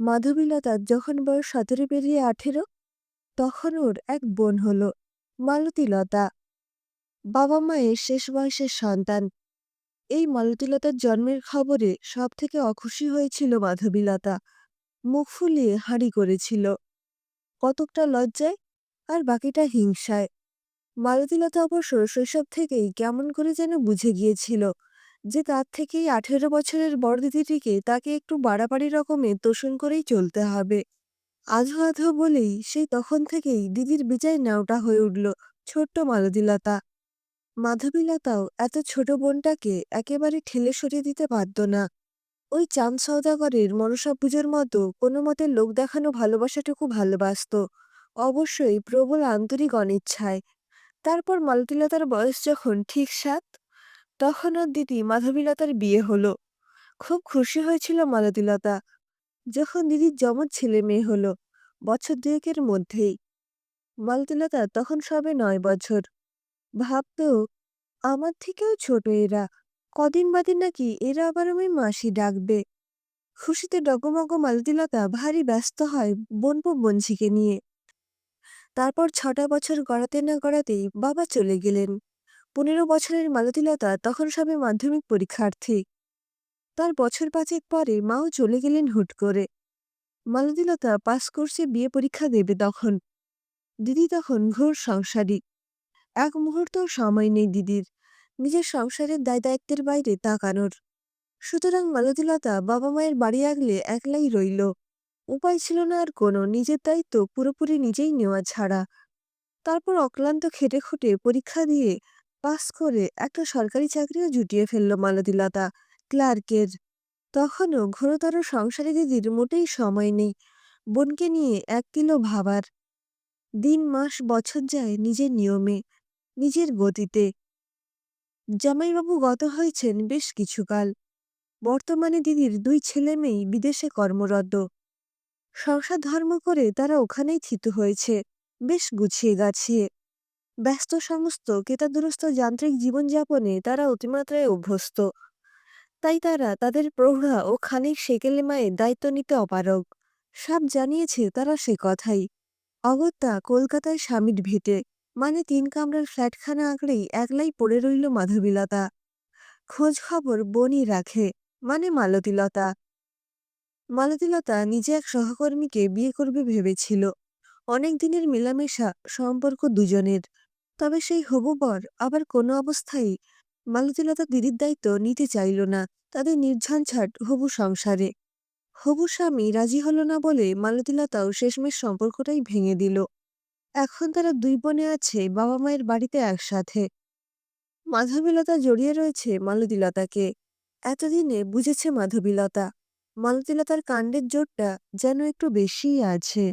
মাধবীলতার যখন বয়স সতেরো পেরিয়ে আঠেরো, তখন ওর এক বোন হল মালতীলতা। বাবা মায়ের শেষ বয়সের সন্তান। এই মালতীলতার জন্মের খবরে সব থেকে অখুশি হয়েছিল মাধবীলতা। মুখ ফুলিয়ে হাঁড়ি করেছিল। কতকটা লজ্জায় আর বাকিটা হিংসায়। মালতীলতা অবশ্য শৈশব থেকেই কেমন করে যেন বুঝে গিয়েছিল। যে তার থেকেই আঠেরো বছরের বড় দিদিটিকে তাকে একটু বাড়াবাড়ি রকমে তোষণ করেই চলতে হবে। আধো আধো বলেই সেই তখন থেকেই দিদির বেজায় নাওটা হয়ে উঠল ছোট্ট মালতীলতা। মাধবীলতাও এত ছোট বোনটাকে একেবারে ঠেলে সরিয়ে দিতে পারত না। ওই চাঁদ সওদাগরের মনসা পুজোর মতো কোনো মতে লোক দেখানো ভালোবাসাটুকু ভালোবাসত। অবশ্যই প্রবল আন্তরিক অনিচ্ছায়। তারপর মালতীলতার বয়স যখন ঠিক সাত তখন ওর দিদি মাধবীলতার বিয়ে হলো। খুব খুশি হয়েছিল মালতীলতা যখন দিদির যমজ ছেলে মেয়ে হলো, বছর দুয়েকের মধ্যেই। মালতীলতা তখন সবে নয় বছর। ভাবতো, আমার থেকেও ছোট এরা। কদিন বাদে নাকি এরা আবার আমায় মাসি ডাকবে? খুশিতে ডগমগ মালতীলতা ভারী ব্যস্ত হয় বোনপো বঞ্চিকে নিয়ে। তারপর ছটা বছর গড়াতে না গড়াতেই বাবা চলে গেলেন। পনেরো বছরের মালতীলতা তখন সবে মাধ্যমিক পরীক্ষার্থী। তার বছর পাঁচেক পরে মাও চলে গেলেন হুট করে। মালতীলতা পাস কোর্সে বিয়ে পরীক্ষা দেবে তখন। দিদি তখন ঘোর সংসারী। এক মুহূর্ত সময় নেই দিদির। নিজের সংসারের দায় দায়িত্বের বাইরে তাকানোর। সুতরাং মালতীলতা বাবা মায়ের বাড়ি আগলে একলাই রইল। উপায় ছিল না আর কোনো, নিজের দায়িত্ব পুরোপুরি নিজেই নেওয়া ছাড়া। তারপর অক্লান্ত খেটে খুঁটে পরীক্ষা দিয়ে পাস করে একটা সরকারি চাকরিও জুটিয়ে ফেলল মালতীলতা ক্লার্কের। তখনও ঘোরতর সংসারী দিদির মোটেই সময় নেই, বোনকে নিয়ে এক কিলো ভাবার। দিন, মাস, বছর যায় নিজের নিয়মে, নিজের গতিতে। জামাইবাবু গত হয়েছেন বেশ কিছুকাল। বর্তমানে দিদির দুই ছেলে মেয়েই বিদেশে কর্মরত। সংসার ধর্ম করে তারা ওখানেই থিত হয়েছে, বেশ গুছিয়ে গাছিয়ে ব্যস্ত সমস্ত কেতাদুরস্ত যান্ত্রিক জীবনযাপনে তারা অতিমাত্রায় অভ্যস্ত। তাই তারা তাদের প্রৌঢ়া ও খানিক সেকেলে মায়ের দায়িত্ব নিতে অপারগ। সব জানিয়েছে তারা সে কথাই। অগত্যা কলকাতায় স্বামীর ভিটে মানে তিন কামরার ফ্ল্যাটখানা আঁকড়েই একলাই পড়ে রইল মাধবীলতা। খোঁজ খবর বনই রাখে মানে মালতীলতা। মালতীলতা নিজে এক সহকর্মীকে বিয়ে করবে ভেবেছিল। অনেক দিনের মেলামেশা, সম্পর্ক দুজনের। তবে সেই হবু বর আবার কোনো অবস্থায় মালতীলতা দিদির দায়িত্ব নিতে চাইল না। তাদের নির্ঝঞ্ঝাট হবু সংসারে। হবু স্বামী রাজি হলো না বলে মালতীলতাও শেষমেশ সম্পর্কটাই ভেঙে দিল। এখন তারা দুই বোনে আছে, বাবা মায়ের বাড়িতে একসাথে। মাধবীলতা জড়িয়ে রয়েছে মালতীলতাকে। এতদিনে বুঝেছে মাধবীলতা। মালতীলতার কাণ্ডের জোরটা যেন একটু বেশিই আছে।